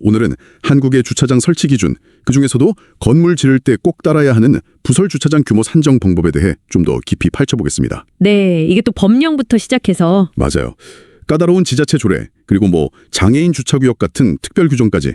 오늘은 한국의 주차장 설치 기준, 그 중에서도 건물 지을 때 꼭 따라야 하는 부설 주차장 규모 산정 방법에 대해 좀 더 깊이 파헤쳐보겠습니다. 네, 이게 또 법령부터 시작해서 맞아요. 까다로운 지자체 조례, 그리고 뭐 장애인 주차구역 같은 특별 규정까지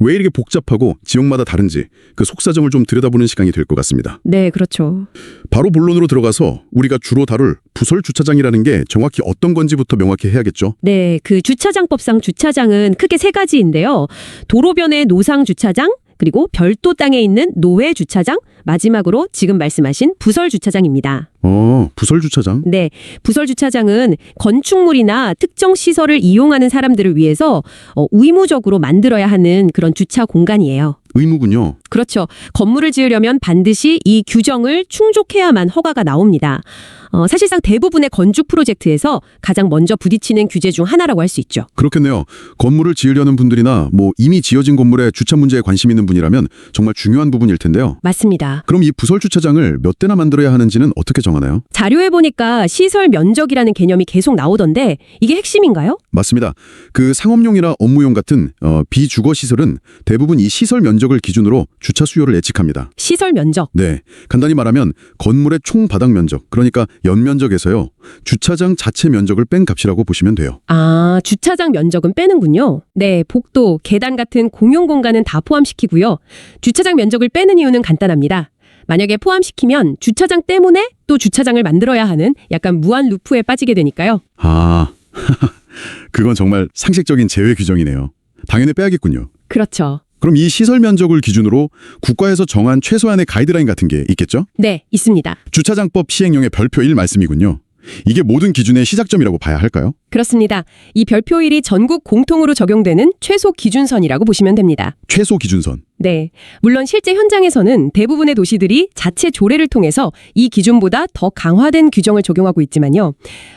왜 이렇게 복잡하고 지역마다 다른지 그 속사정을 좀 들여다보는 시간이 될 것 같습니다. 네, 그렇죠. 바로 본론으로 들어가서 우리가 주로 다룰 부설 주차장이라는 게 정확히 어떤 건지부터 명확히 해야겠죠. 네, 그 주차장법상 주차장은 크게 세 가지인데요. 도로변의 노상 주차장, 그리고 별도 땅에 있는 노외 주차장, 마지막으로 지금 말씀하신 부설 주차장입니다. 어, 부설 주차장? 네, 부설 주차장은 건축물이나 특정 시설을 이용하는 사람들을 위해서 어, 의무적으로 만들어야 하는 그런 주차 공간이에요. 의무군요. 그렇죠. 건물을 지으려면 반드시 이 규정을 충족해야만 허가가 나옵니다. 어, 사실상 대부분의 건축 프로젝트에서 가장 먼저 부딪히는 규제 중 하나라고 할 수 있죠. 그렇겠네요. 건물을 지으려는 분들이나 뭐 이미 지어진 건물에 주차 문제에 관심 있는 분이라면 정말 중요한 부분일 텐데요. 맞습니다. 그럼 이 부설 주차장을 몇 대나 만들어야 하는지는 어떻게 정하나요? 자료에 보니까 시설 면적이라는 개념이 계속 나오던데 이게 핵심인가요? 맞습니다. 그 상업용이나 업무용 같은 어, 비주거 시설은 대부분 이 시설 면적을 기준으로 주차 수요를 예측합니다. 시설 면적. 네, 간단히 말하면 건물의 총 바닥 면적, 그러니까 연면적에서요. 주차장 자체 면적을 뺀 값이라고 보시면 돼요. 아, 주차장 면적은 빼는군요. 네, 복도, 계단 같은 공용 공간은 다 포함시키고요. 주차장 면적을 빼는 이유는 간단합니다. 만약에 포함시키면 주차장 때문에 또 주차장을 만들어야 하는 약간 무한 루프에 빠지게 되니까요. 아, 그건 정말 상식적인 제외 규정이네요. 당연히 빼야겠군요. 그렇죠. 그럼 이 시설 면적을 기준으로 국가에서 정한 최소한의 가이드라인 같은 게 있겠죠? 네, 있습니다. 주차장법 시행령의 별표 1 말씀이군요. 이게 모든 기준의 시작점이라고 봐야 할까요? 그렇습니다. 이 별표일이 전국 공통으로 적용되는 최소 기준선이라고 보시면 됩니다. 최소 기준선. 네. 물론 실제 현장에서는 대부분의 도시들이 자체 조례를 통해서 이 기준보다 더 강화된 규정을 적용하고 있지만요.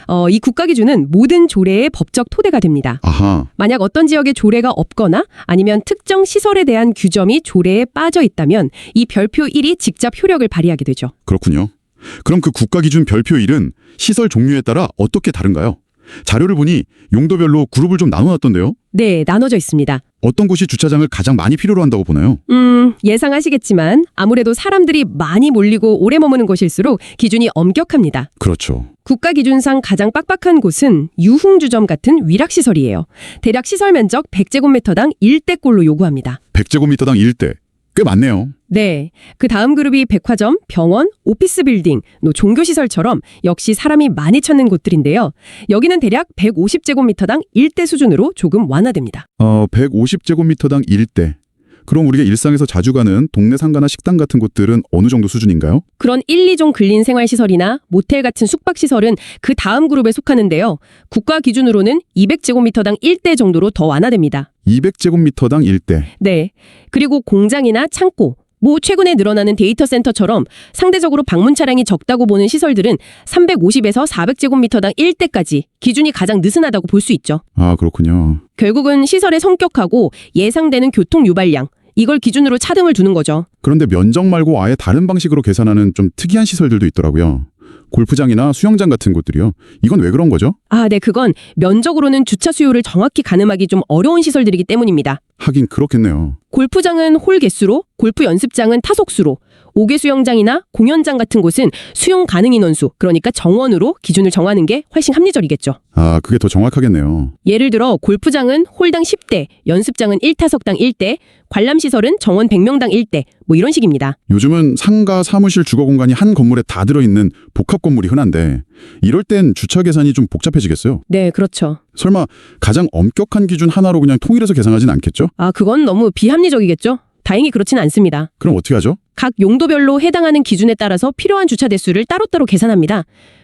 어, 이 국가 기준은 모든 조례의 법적 토대가 됩니다. 아하. 만약 어떤 지역에 조례가 없거나 아니면 특정 시설에 대한 규정이 조례에 빠져 있다면 이 별표 1이 직접 효력을 발휘하게 되죠. 그렇군요. 그럼 그 국가 기준 별표 1은 시설 종류에 따라 어떻게 다른가요? 자료를 보니 용도별로 그룹을 좀 나눠놨던데요. 네, 나눠져 있습니다. 어떤 곳이 주차장을 가장 많이 필요로 한다고 보나요? 음, 예상하시겠지만 아무래도 사람들이 많이 몰리고 오래 머무는 곳일수록 기준이 엄격합니다. 그렇죠. 국가 기준상 가장 빡빡한 곳은 유흥주점 같은 위락시설이에요. 대략 시설 면적 100제곱미터당 1대꼴로 요구합니다. 100제곱미터당 1대. 꽤 많네요. 네. 그 다음 그룹이 백화점, 병원, 오피스 빌딩, 또 종교시설처럼 역시 사람이 많이 찾는 곳들인데요. 여기는 대략 150제곱미터당 1대 수준으로 조금 완화됩니다. 어, 150제곱미터당 1대. 그럼 우리가 일상에서 자주 가는 동네 상가나 식당 같은 곳들은 어느 정도 수준인가요? 그런 1, 2종 근린 생활시설이나 모텔 같은 숙박시설은 그 다음 그룹에 속하는데요. 국가 기준으로는 200제곱미터당 1대 정도로 더 완화됩니다. 200제곱미터당 1대. 네. 그리고 공장이나 창고, 뭐 최근에 늘어나는 데이터 센터처럼 상대적으로 방문 차량이 적다고 보는 시설들은 350에서 400제곱미터당 1대까지 기준이 가장 느슨하다고 볼 수 있죠. 아, 그렇군요. 결국은 시설의 성격하고 예상되는 교통 유발량 이걸 기준으로 차등을 두는 거죠. 그런데 면적 말고 아예 다른 방식으로 계산하는 좀 특이한 시설들도 있더라고요. 골프장이나 수영장 같은 곳들이요. 이건 왜 그런 거죠? 아, 네, 그건 면적으로는 주차 수요를 정확히 가늠하기 좀 어려운 시설들이기 때문입니다. 하긴 그렇겠네요. 골프장은 홀 개수로, 골프 연습장은 타석수로, 5개 수영장이나 공연장 같은 곳은 수용 가능 인원수, 그러니까 정원으로 기준을 정하는 게 훨씬 합리적이겠죠. 아, 그게 더 정확하겠네요. 예를 들어 골프장은 홀당 10대, 연습장은 1타석당 1대, 관람시설은 정원 100명당 1대, 뭐 이런 식입니다. 요즘은 상가, 사무실, 주거 공간이 한 건물에 다 들어있는 복합 건물이 흔한데 이럴 땐 주차 계산이 좀 복잡해지겠어요. 네, 그렇죠. 설마 가장 엄격한 기준 하나로 그냥 통일해서 계산하진 않겠죠? 아, 그건 너무 비합리적이겠죠? 다행히 그렇진 않습니다. 그럼 어떻게 하죠? 각 용도별로 해당하는 기준에 따라서 필요한 주차 대수를 따로따로 계산합니다.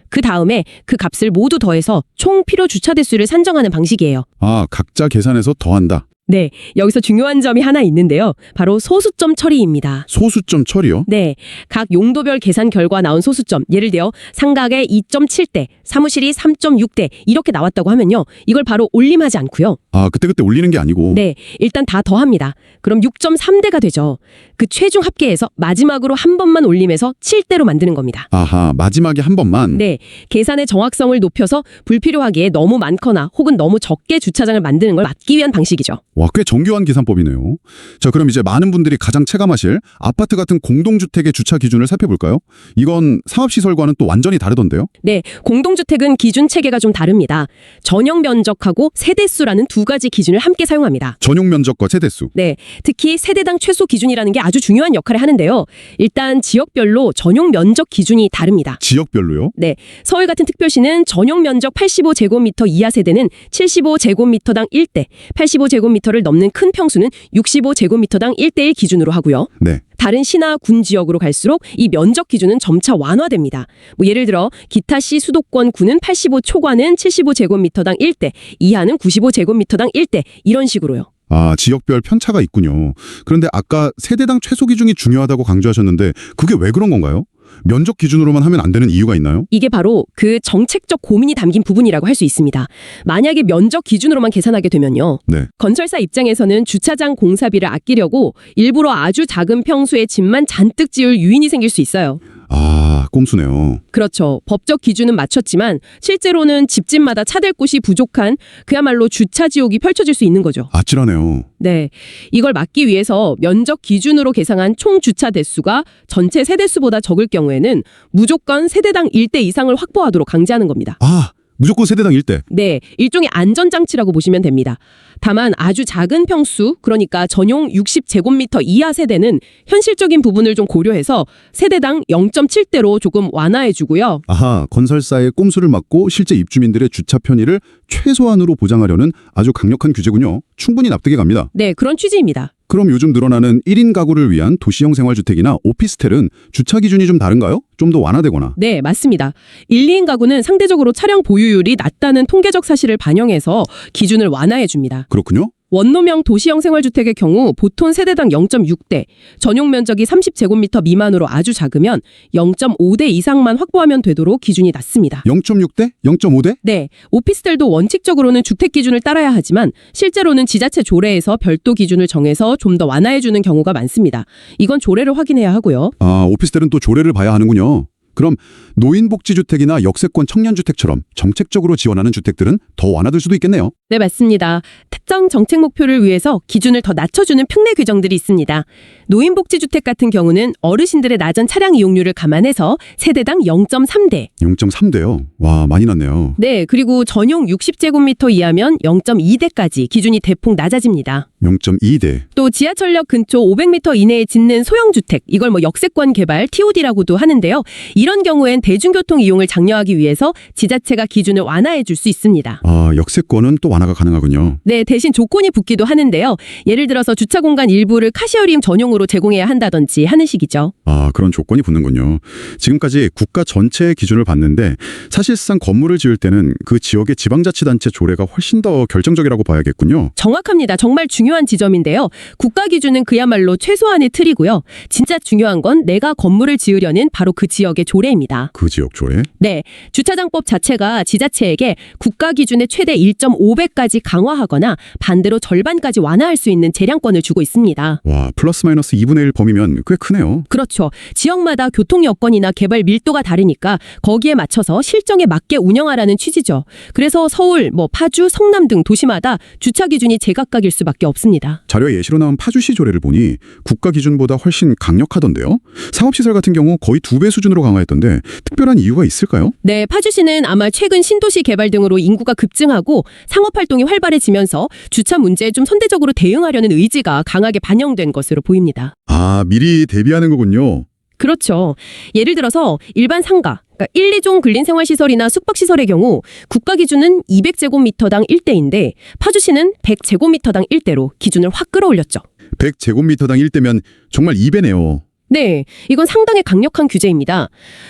그 다음에 그 값을 모두 더해서 총 필요 주차 대수를 산정하는 방식이에요. 아, 각자 계산해서 더한다. 네, 여기서 중요한 점이 하나 있는데요. 바로 소수점 처리입니다. 소수점 처리요? 네, 각 용도별 계산 결과 나온 소수점, 예를 들어 상가에 2.7대, 사무실이 3.6대 이렇게 나왔다고 하면요. 이걸 바로 올림하지 않고요. 아, 그때그때 올리는 게 아니고 네, 일단 다 더합니다. 그럼 6.3대가 되죠. 그 최종 합계해서 마지막으로 한 번만 올림해서 7대로 만드는 겁니다. 아하, 마지막에 한 번만 네, 계산의 정확성을 높여서 불필요하기에 너무 많거나 혹은 너무 적게 주차장을 만드는 걸 막기 위한 방식이죠. 와, 꽤 정교한 계산법이네요. 자, 그럼 이제 많은 분들이 가장 체감하실 아파트 같은 공동주택의 주차 기준을 살펴볼까요? 이건 상업시설과는 또 완전히 다르던데요? 네, 공동주택은 기준 체계가 좀 다릅니다. 전용 면적하고 세대수라는 두 가지 기준을 함께 사용합니다. 전용 면적과 세대수. 네, 특히 세대당 최소 기준이라는 게 아주 중요한 역할을 하는데요. 일단 지역별로 전용 면적 기준이 다릅니다. 지역별로요? 네, 서울 같은 특별시는 전용 면적 85제곱미터 이하 세대는 75제곱미터당 1대, 85제곱미터 를 넘는 큰 평수는 65제곱미터당 1대1 기준으로 하고요. 네. 다른 시나 군 지역으로 갈수록 이 면적 기준은 점차 완화됩니다. 뭐 예를 들어 기타 시 수도권 구는 85 초과는 75제곱미터당 1대, 이하는 95제곱미터당 1대 이런 식으로요. 아, 지역별 편차가 있군요. 그런데 아까 세대당 최소 기준이 중요하다고 강조하셨는데 그게 왜 그런 건가요? 면적 기준으로만 하면 안 되는 이유가 있나요? 이게 바로 그 정책적 고민이 담긴 부분이라고 할 수 있습니다. 만약에 면적 기준으로만 계산하게 되면요. 네. 건설사 입장에서는 주차장 공사비를 아끼려고 일부러 아주 작은 평수의 집만 잔뜩 지을 유인이 생길 수 있어요. 아, 꼼수네요. 그렇죠. 법적 기준은 맞췄지만 실제로는 집집마다 차댈 곳이 부족한 그야말로 주차 지옥이 펼쳐질 수 있는 거죠. 아찔하네요. 네. 이걸 막기 위해서 면적 기준으로 계상한 총 주차 대수가 전체 세대수보다 적을 경우에는 무조건 세대당 1대 이상을 확보하도록 강제하는 겁니다. 아, 무조건 세대당 1대. 네, 일종의 안전장치라고 보시면 됩니다. 다만 아주 작은 평수, 그러니까 전용 60제곱미터 이하 세대는 현실적인 부분을 좀 고려해서 세대당 0.7대로 조금 완화해주고요. 아하, 건설사의 꼼수를 막고 실제 입주민들의 주차 편의를 최소한으로 보장하려는 아주 강력한 규제군요. 충분히 납득이 갑니다. 네, 그런 취지입니다. 그럼 요즘 늘어나는 1인 가구를 위한 도시형 생활주택이나 오피스텔은 주차 기준이 좀 다른가요? 좀 더 완화되거나. 네, 맞습니다. 1, 2인 가구는 상대적으로 차량 보유율이 낮다는 통계적 사실을 반영해서 기준을 완화해 줍니다. 그렇군요. 원로명 도시형 생활주택의 경우 보통 세대당 0.6대, 전용 면적이 30제곱미터 미만으로 아주 작으면 0.5대 이상만 확보하면 되도록 기준이 낮습니다. 0.6대? 0.5대? 네, 오피스텔도 원칙적으로는 주택 기준을 따라야 하지만 실제로는 지자체 조례에서 별도 기준을 정해서 좀 더 완화해주는 경우가 많습니다. 이건 조례를 확인해야 하고요. 아, 오피스텔은 또 조례를 봐야 하는군요. 그럼 노인복지주택이나 역세권 청년주택처럼 정책적으로 지원하는 주택들은 더 완화될 수도 있겠네요. 네, 맞습니다. 특정 정책 목표를 위해서 기준을 더 낮춰주는 특례 규정들이 있습니다. 노인복지주택 같은 경우는 어르신들의 낮은 차량 이용률을 감안해서 세대당 0.3대. 0.3대요. 와, 많이 났네요. 네, 그리고 전용 60제곱미터 이하면 0.2대까지 기준이 대폭 낮아집니다. 0.2대. 또 지하철역 근처 500m 이내에 짓는 소형주택, 이걸 뭐 역세권 개발 TOD라고도 하는데요. 이런 경우엔 대중교통 이용을 장려하기 위해서 지자체가 기준을 완화해 줄 수 있습니다. 아, 역세권은 또 완화가 가능하군요. 네, 대신 조건이 붙기도 하는데요. 예를 들어서 주차 공간 일부를 카시어링 전용으로 제공해야 한다든지 하는 식이죠. 아, 그런 조건이 붙는군요. 지금까지 국가 전체의 기준을 봤는데 사실상 건물을 지을 때는 그 지역의 지방자치단체 조례가 훨씬 더 결정적이라고 봐야겠군요. 정확합니다. 정말 중요한 지점인데요. 국가 기준은 그야말로 최소한의 틀이고요. 진짜 중요한 건 내가 건물을 지으려는 바로 그 지역의 조례입니다. 그 지역 조례? 네, 주차장법 자체가 지자체에게 국가 기준의 최대 1.5배 까지 강화하거나 반대로 절반까지 완화할 수 있는 재량권을 주고 있습니다. 와, 플러스 마이너스 2분의 1 범위면 꽤 크네요. 그렇죠. 지역마다 교통 여건이나 개발 밀도가 다르니까 거기에 맞춰서 실정에 맞게 운영하라는 취지죠. 그래서 서울, 뭐 파주, 성남 등 도시마다 주차 기준이 제각각일 수밖에 없습니다. 자료에 예시로 나온 파주시 조례를 보니 국가 기준보다 훨씬 강력하던데요. 상업시설 같은 경우 거의 두 배 수준으로 강화했던데 특별한 이유가 있을까요? 네, 파주시는 아마 최근 신도시 개발 등으로 인구가 급증하고 상업 활동이 활발해지면서 주차 문제에 좀 선제적으로 대응하려는 의지가 강하게 반영된 것으로 보입니다. 아, 미리 대비하는 거군요. 그렇죠. 예를 들어서 일반 상가, 그러니까 1, 2종 근린생활시설이나 숙박시설의 경우 국가 기준은 200제곱미터당 1대인데 파주시는 100제곱미터당 1대로 기준을 확 끌어올렸죠. 100제곱미터당 1대면 정말 2배네요. 네, 이건 상당히 강력한 규제입니다.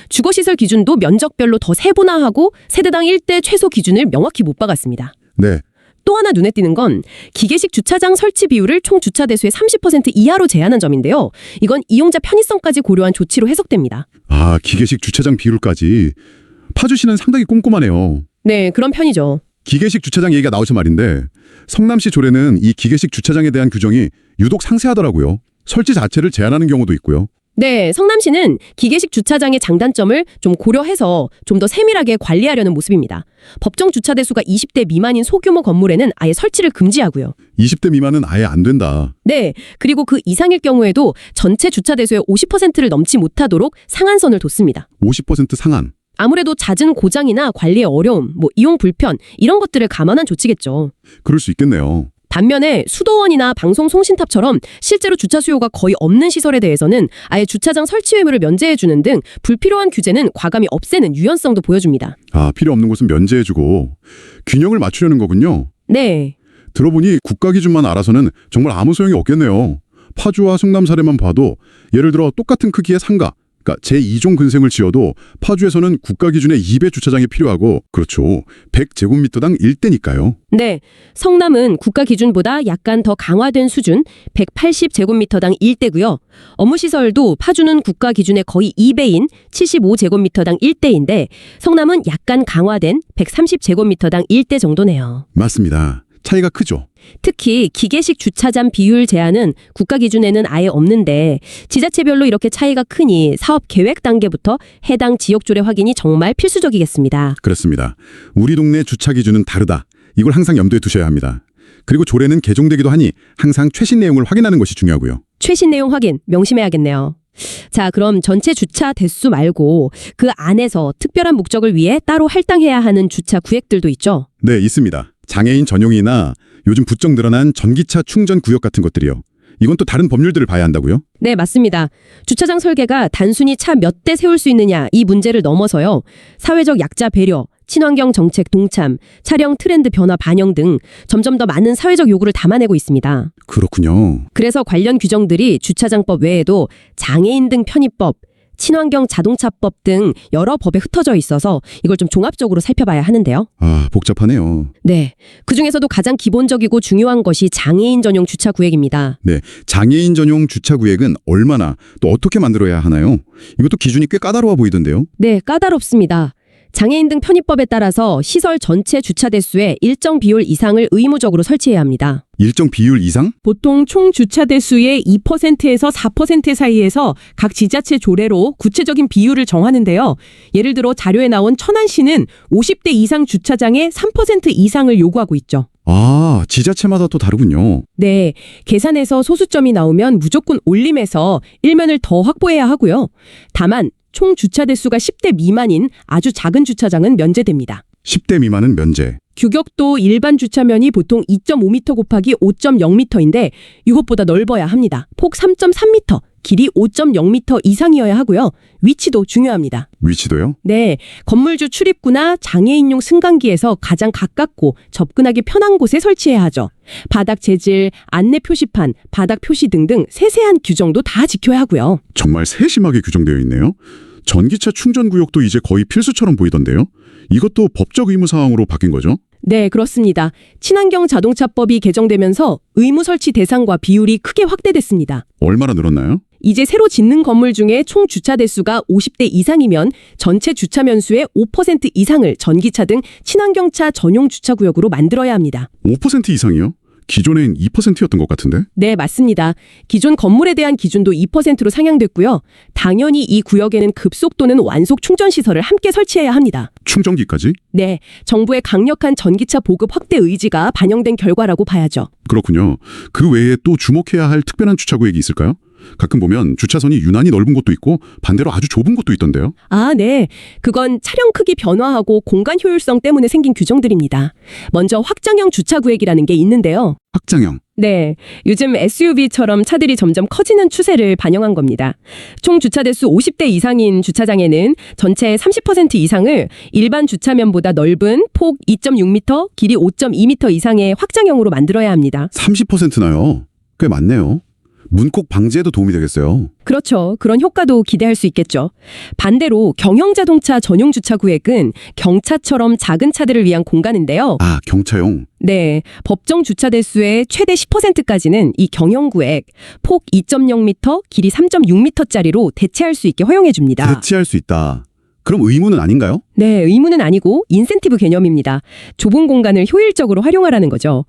주거시설 기준도 면적별로 더 세분화하고 세대당 1대 최소 기준을 명확히 못 박았습니다. 네. 또 하나 눈에 띄는 건 기계식 주차장 설치 비율을 총 주차 대수의 30% 이하로 제한한 점인데요. 이건 이용자 편의성까지 고려한 조치로 해석됩니다. 아, 기계식 주차장 비율까지. 파주시는 상당히 꼼꼼하네요. 네, 그런 편이죠. 기계식 주차장 얘기가 나오죠 말인데 성남시 조례는 이 기계식 주차장에 대한 규정이 유독 상세하더라고요. 설치 자체를 제한하는 경우도 있고요. 네, 성남시는 기계식 주차장의 장단점을 좀 고려해서 좀 더 세밀하게 관리하려는 모습입니다. 법정 주차 대수가 20대 미만인 소규모 건물에는 아예 설치를 금지하고요. 20대 미만은 아예 안 된다. 네, 그리고 그 이상일 경우에도 전체 주차 대수의 50%를 넘지 못하도록 상한선을 뒀습니다. 50% 상한. 아무래도 잦은 고장이나 관리의 어려움, 뭐 이용 불편 이런 것들을 감안한 조치겠죠. 그럴 수 있겠네요. 반면에 수도원이나 방송 송신탑처럼 실제로 주차 수요가 거의 없는 시설에 대해서는 아예 주차장 설치 의무를 면제해 주는 등 불필요한 규제는 과감히 없애는 유연성도 보여줍니다. 아, 필요 없는 곳은 면제해 주고 균형을 맞추려는 거군요. 네. 들어보니 국가 기준만 알아서는 정말 아무 소용이 없겠네요. 파주와 성남 사례만 봐도 예를 들어 똑같은 크기의 상가, 그러니까 제2종 근생을 지어도 파주에서는 국가 기준의 2배 주차장이 필요하고 그렇죠. 100제곱미터당 1대니까요. 네. 성남은 국가 기준보다 약간 더 강화된 수준 180제곱미터당 1대고요. 업무시설도 파주는 국가 기준의 거의 2배인 75제곱미터당 1대인데 성남은 약간 강화된 130제곱미터당 1대 정도네요. 맞습니다. 차이가 크죠. 특히 기계식 주차장 비율 제한은 국가 기준에는 아예 없는데 지자체별로 이렇게 차이가 크니 사업 계획 단계부터 해당 지역 조례 확인이 정말 필수적이겠습니다. 그렇습니다. 우리 동네 주차 기준은 다르다. 이걸 항상 염두에 두셔야 합니다. 그리고 조례는 개정되기도 하니 항상 최신 내용을 확인하는 것이 중요하고요. 최신 내용 확인 명심해야겠네요. 자, 그럼 전체 주차 대수 말고 그 안에서 특별한 목적을 위해 따로 할당해야 하는 주차 구획들도 있죠. 네, 있습니다. 장애인 전용이나 요즘 부쩍 늘어난 전기차 충전 구역 같은 것들이요. 이건 또 다른 법률들을 봐야 한다고요? 네, 맞습니다. 주차장 설계가 단순히 차 몇 대 세울 수 있느냐 이 문제를 넘어서요. 사회적 약자 배려, 친환경 정책 동참, 차량 트렌드 변화 반영 등 점점 더 많은 사회적 요구를 담아내고 있습니다. 그렇군요. 그래서 관련 규정들이 주차장법 외에도 장애인 등 편의법, 친환경 자동차법 등 여러 법에 흩어져 있어서 이걸 좀 종합적으로 살펴봐야 하는데요. 아, 복잡하네요. 네. 그 중에서도 가장 기본적이고 중요한 것이 장애인 전용 주차 구획입니다. 네, 장애인 전용 주차 구역은 얼마나 또 어떻게 만들어야 하나요? 이것도 기준이 꽤 까다로워 보이던데요. 네, 까다롭습니다. 장애인 등 편의법에 따라서 시설 전체 주차 대수의 일정 비율 이상을 의무적으로 설치해야 합니다. 일정 비율 이상? 보통 총 주차 대수의 2%에서 4% 사이에서 각 지자체 조례로 구체적인 비율을 정하는데요. 예를 들어 자료에 나온 천안시는 50대 이상 주차장에 3% 이상을 요구하고 있죠. 아, 지자체마다 또 다르군요. 네, 계산에서 소수점이 나오면 무조건 올림해서 일면을 더 확보해야 하고요. 다만 총 주차 대수가 10대 미만인 아주 작은 주차장은 면제됩니다. 10대 미만은 면제. 규격도 일반 주차면이 보통 2.5m 곱하기 5.0m인데 이것보다 넓어야 합니다. 폭 3.3m, 길이 5.0m 이상이어야 하고요. 위치도 중요합니다. 위치도요? 네, 건물주 출입구나 장애인용 승강기에서 가장 가깝고 접근하기 편한 곳에 설치해야 하죠. 바닥 재질, 안내 표시판, 바닥 표시 등등 세세한 규정도 다 지켜야 하고요. 정말 세심하게 규정되어 있네요. 전기차 충전 구역도 이제 거의 필수처럼 보이던데요. 이것도 법적 의무 사항으로 바뀐 거죠? 네, 그렇습니다. 친환경 자동차법이 개정되면서 의무 설치 대상과 비율이 크게 확대됐습니다. 얼마나 늘었나요? 이제 새로 짓는 건물 중에 총 주차 대수가 50대 이상이면 전체 주차 면수의 5% 이상을 전기차 등 친환경차 전용 주차 구역으로 만들어야 합니다. 5% 이상이요? 기존엔 2%였던 것 같은데? 네, 맞습니다. 기존 건물에 대한 기준도 2%로 상향됐고요. 당연히 이 구역에는 급속 또는 완속 충전 시설을 함께 설치해야 합니다. 충전기까지? 네, 정부의 강력한 전기차 보급 확대 의지가 반영된 결과라고 봐야죠. 그렇군요. 그 외에 또 주목해야 할 특별한 주차 구역이 있을까요? 가끔 보면 주차선이 유난히 넓은 곳도 있고 반대로 아주 좁은 곳도 있던데요. 아, 네. 그건 차량 크기 변화하고 공간 효율성 때문에 생긴 규정들입니다. 먼저 확장형 주차 구역이라는 게 있는데요. 확장형. 네. 요즘 SUV처럼 차들이 점점 커지는 추세를 반영한 겁니다. 총 주차 대수 50대 이상인 주차장에는 전체의 30% 이상을 일반 주차면보다 넓은 폭 2.6m, 길이 5.2m 이상의 확장형으로 만들어야 합니다. 30%나요. 꽤 많네요. 문콕 방지에도 도움이 되겠어요. 그렇죠. 그런 효과도 기대할 수 있겠죠. 반대로 경영 자동차 전용 주차 구역은 경차처럼 작은 차들을 위한 공간인데요. 아, 경차용. 네. 법정 주차 대수의 최대 10%까지는 이 경영 구역 폭 2.0m, 길이 3.6m짜리로 대체할 수 있게 허용해 줍니다. 대체할 수 있다. 그럼 의무는 아닌가요? 네, 의무는 아니고 인센티브 개념입니다. 좁은 공간을 효율적으로 활용하라는 거죠.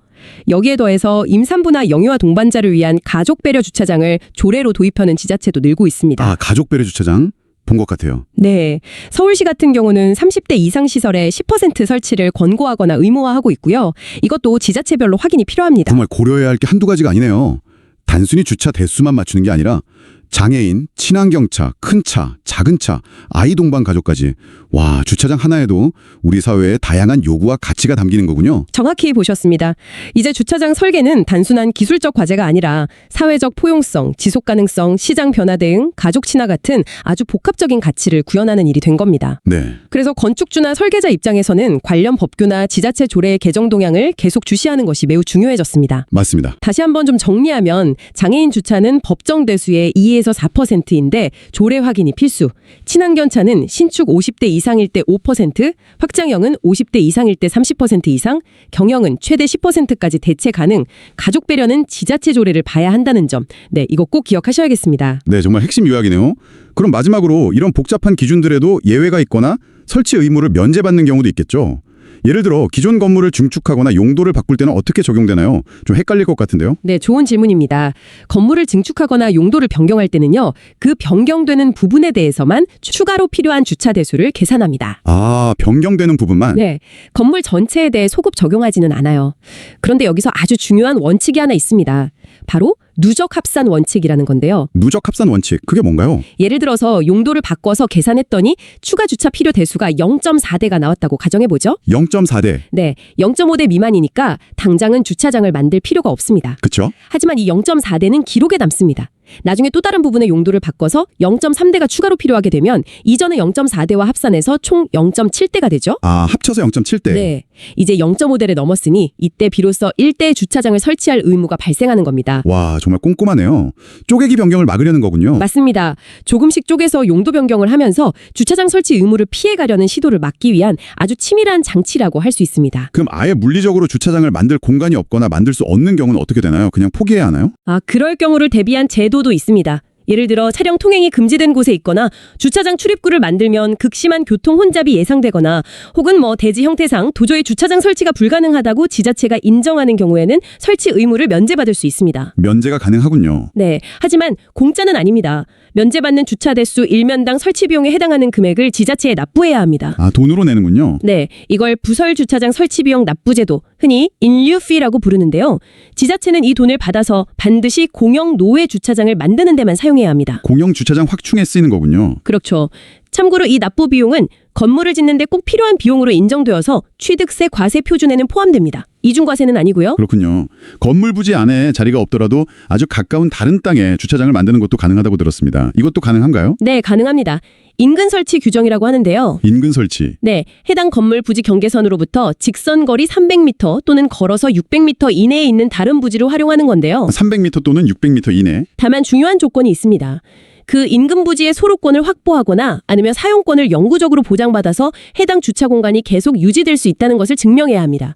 여기에 더해서 임산부나 영유아 동반자를 위한 가족 배려 주차장을 조례로 도입하는 지자체도 늘고 있습니다. 아, 가족 배려 주차장 본 것 같아요. 네. 서울시 같은 경우는 30대 이상 시설에 10% 설치를 권고하거나 의무화하고 있고요. 이것도 지자체별로 확인이 필요합니다. 정말 고려해야 할 게 한두 가지가 아니네요. 단순히 주차 대수만 맞추는 게 아니라 장애인, 친환경차, 큰 차, 작은 차, 아이 동반 가족까지 와 주차장 하나에도 우리 사회의 다양한 요구와 가치가 담기는 거군요. 정확히 보셨습니다. 이제 주차장 설계는 단순한 기술적 과제가 아니라 사회적 포용성, 지속 가능성, 시장 변화 등 가족 친화 같은 아주 복합적인 가치를 구현하는 일이 된 겁니다. 네, 그래서 건축주나 설계자 입장에서는 관련 법규나 지자체 조례의 개정 동향을 계속 주시하는 것이 매우 중요해졌습니다. 맞습니다. 다시 한번 좀 정리하면 장애인 주차는 법정 대수의 2에 서 4%인데 조례 확인이 필수. 친환경차는 신축 50대 이상일 때 5%, 확장형은 50대 이상일 때 30% 이상, 경영은 최대 10%까지 대체 가능. 가족 배려는 지자체 조례를 봐야 한다는 점. 네, 이거 꼭 기억하셔야겠습니다. 네, 정말 핵심 요약이네요. 그럼 마지막으로 이런 복잡한 기준들에도 예외가 있거나 설치 의무를 면제받는 경우도 있겠죠. 예를 들어 기존 건물을 증축하거나 용도를 바꿀 때는 어떻게 적용되나요? 좀 헷갈릴 것 같은데요. 네, 좋은 질문입니다. 건물을 증축하거나 용도를 변경할 때는요, 그 변경되는 부분에 대해서만 추가로 필요한 주차 대수를 계산합니다. 아, 변경되는 부분만. 네, 건물 전체에 대해 소급 적용하지는 않아요. 그런데 여기서 아주 중요한 원칙이 하나 있습니다. 바로 누적 합산 원칙이라는 건데요. 누적 합산 원칙. 그게 뭔가요? 예를 들어서 용도를 바꿔서 계산했더니 추가 주차 필요 대수가 0.4대가 나왔다고 가정해 보죠. 0.4대. 네, 0.5대 미만이니까 당장은 주차장을 만들 필요가 없습니다. 그쵸? 하지만 이 0.4대는 기록에 남습니다. 나중에 또 다른 부분의 용도를 바꿔서 0.3대가 추가로 필요하게 되면 이전의 0.4대와 합산해서 총 0.7대가 되죠. 아, 합쳐서 0.7대. 네. 이제 0.5대를 넘었으니 이때 비로소 1대 주차장을 설치할 의무가 발생하는 겁니다. 와, 정말 꼼꼼하네요. 쪼개기 변경을 막으려는 거군요. 맞습니다. 조금씩 쪼개서 용도 변경을 하면서 주차장 설치 의무를 피해가려는 시도를 막기 위한 아주 치밀한 장치라고 할 수 있습니다. 그럼 아예 물리적으로 주차장을 만들 공간이 없거나 만들 수 없는 경우는 어떻게 되나요? 그냥 포기해야 하나요? 아, 그럴 경우를 대비한 제도도 있습니다. 예를 들어 차량 통행이 금지된 곳에 있거나 주차장 출입구를 만들면 극심한 교통 혼잡이 예상되거나 혹은 뭐 대지 형태상 도저히 주차장 설치가 불가능하다고 지자체가 인정하는 경우에는 설치 의무를 면제받을 수 있습니다. 면제가 가능하군요. 네. 하지만 공짜는 아닙니다. 면제받는 주차 대수 일면당 설치 비용에 해당하는 금액을 지자체에 납부해야 합니다. 아, 돈으로 내는군요. 네, 이걸 부설 주차장 설치 비용 납부제도, 흔히 인류피라고 부르는데요. 지자체는 이 돈을 받아서 반드시 공영 노외 주차장을 만드는 데만 사용해 야 합니다. 공영 주차장 확충에 쓰이는 거군요. 그렇죠. 참고로 이 납부 비용은 건물을 짓는데 꼭 필요한 비용으로 인정되어서 취득세 과세 표준에는 포함됩니다. 이중과세는 아니고요. 그렇군요. 건물 부지 안에 자리가 없더라도 아주 가까운 다른 땅에 주차장을 만드는 것도 가능하다고 들었습니다. 이것도 가능한가요? 네, 가능합니다. 인근 설치 규정이라고 하는데요. 인근 설치. 네, 해당 건물 부지 경계선으로부터 직선 거리 300m 또는 걸어서 600m 이내에 있는 다른 부지를 활용하는 건데요. 300m 또는 600m 이내. 다만 중요한 조건이 있습니다. 그 인근 부지의 소로권을 확보하거나 아니면 사용권을 영구적으로 보장받아서 해당 주차 공간이 계속 유지될 수 있다는 것을 증명해야 합니다.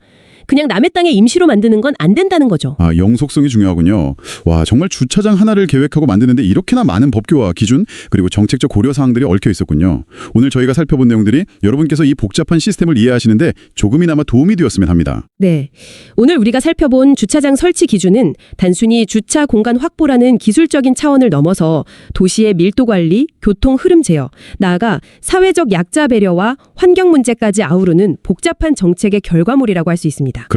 그냥 남의 땅에 임시로 만드는 건 안 된다는 거죠. 아, 영속성이 중요하군요. 와, 정말 주차장 하나를 계획하고 만드는데 이렇게나 많은 법규와 기준 그리고 정책적 고려 사항들이 얽혀 있었군요. 오늘 저희가 살펴본 내용들이 여러분께서 이 복잡한 시스템을 이해하시는데 조금이나마 도움이 되었으면 합니다. 네. 오늘 우리가 살펴본 주차장 설치 기준은 단순히 주차 공간 확보라는 기술적인 차원을 넘어서 도시의 밀도 관리, 교통 흐름 제어, 나아가 사회적 약자 배려와 환경 문제까지 아우르는 복잡한 정책의 결과물이라고 할 수 있습니다.